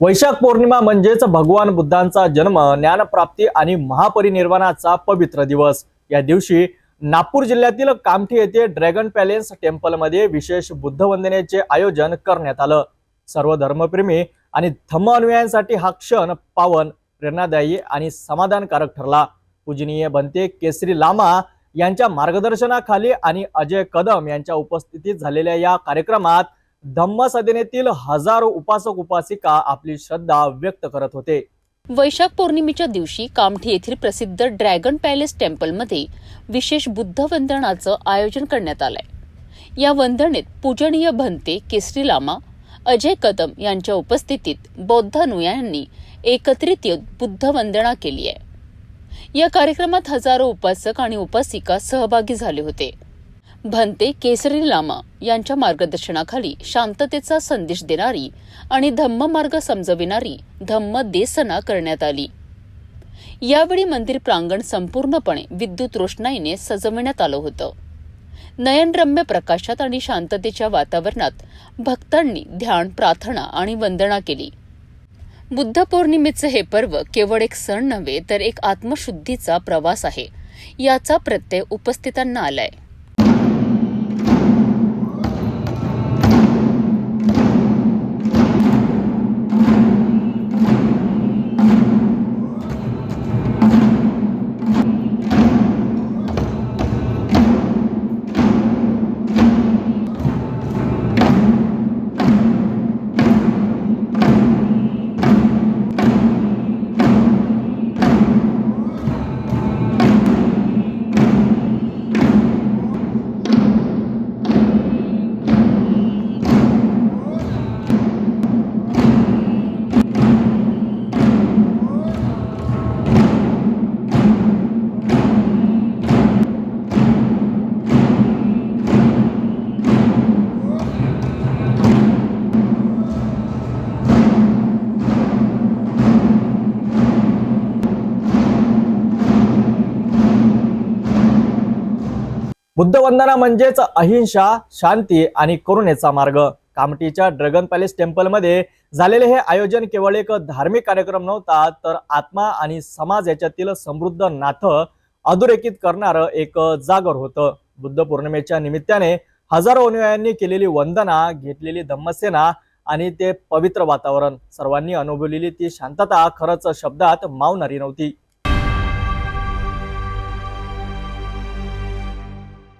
वैशाख पौर्णिमा म्हणजेच भगवान बुद्धांचा जन्म ज्ञानप्राप्ती आणि महापरिनिर्वाणाचा पवित्र दिवस. या दिवशी नागपूर जिल्ह्यातील कामठी येथे ड्रॅगन पॅलेस टेम्पलमध्ये विशेष बुद्ध वंदनेचे आयोजन करण्यात आलं. सर्व धर्मप्रेमी आणि धम्म अनुयायांसाठी हा क्षण पावन प्रेरणादायी आणि समाधानकारक ठरला. पूजनीय बनते केसरी लामा यांच्या मार्गदर्शनाखाली आणि अजय कदम यांच्या उपस्थितीत झालेल्या या कार्यक्रमात धम्म सदनेतील हजारो उपासक उपासिका आपली श्रद्धा व्यक्त करत होते. वैशाख पौर्णिमेच्या दिवशी कामठी येथील प्रसिद्ध ड्रॅगन पॅलेस टेम्पलमध्ये विशेष बुद्ध वंदनाचं आयोजन करण्यात आलंय. या वंदनेत पूजनीय भंते केसरी लामा अजय कदम यांच्या उपस्थितीत बौद्ध अनुयायांनी एकत्रित येऊन बुद्ध वंदना केली आहे. या कार्यक्रमात हजारो उपासक आणि उपासिका सहभागी झाले होते. भंते केसरी लामा यांच्या मार्गदर्शनाखाली शांततेचा संदेश देणारी आणि धम्म मार्ग समजविणारी धम्म देसना करण्यात आली. यावेळी मंदिर प्रांगण संपूर्णपणे विद्युत रोषणाईने सजवण्यात आलं होतं. नयनरम्य प्रकाशात आणि शांततेच्या वातावरणात भक्तांनी ध्यान प्रार्थना आणि वंदना केली. बुद्ध पौर्णिमेचे हे पर्व केवळ एक सण नव्हे तर एक आत्मशुद्धीचा प्रवास आहे याचा प्रत्यय उपस्थितांना आलाय. बुद्ध वंदना म्हणजेच अहिंसा शांती आणि करुणेचा मार्ग. कामटीच्या ड्रॅगन पॅलेस टेम्पलमध्ये झालेले हे आयोजन केवळ एक धार्मिक कार्यक्रम नव्हता तर आत्मा आणि समाज याच्यातील समृद्ध नातं अधोरेखित करणारं एक जागर होतं. बुद्ध पौर्णिमेच्या निमित्ताने हजारो अनुयायांनी केलेली वंदना घेतलेली धम्मसेना आणि ते पवित्र वातावरण. सर्वांनी अनुभवलेली ती शांतता खरंच शब्दात मावणारी नव्हती.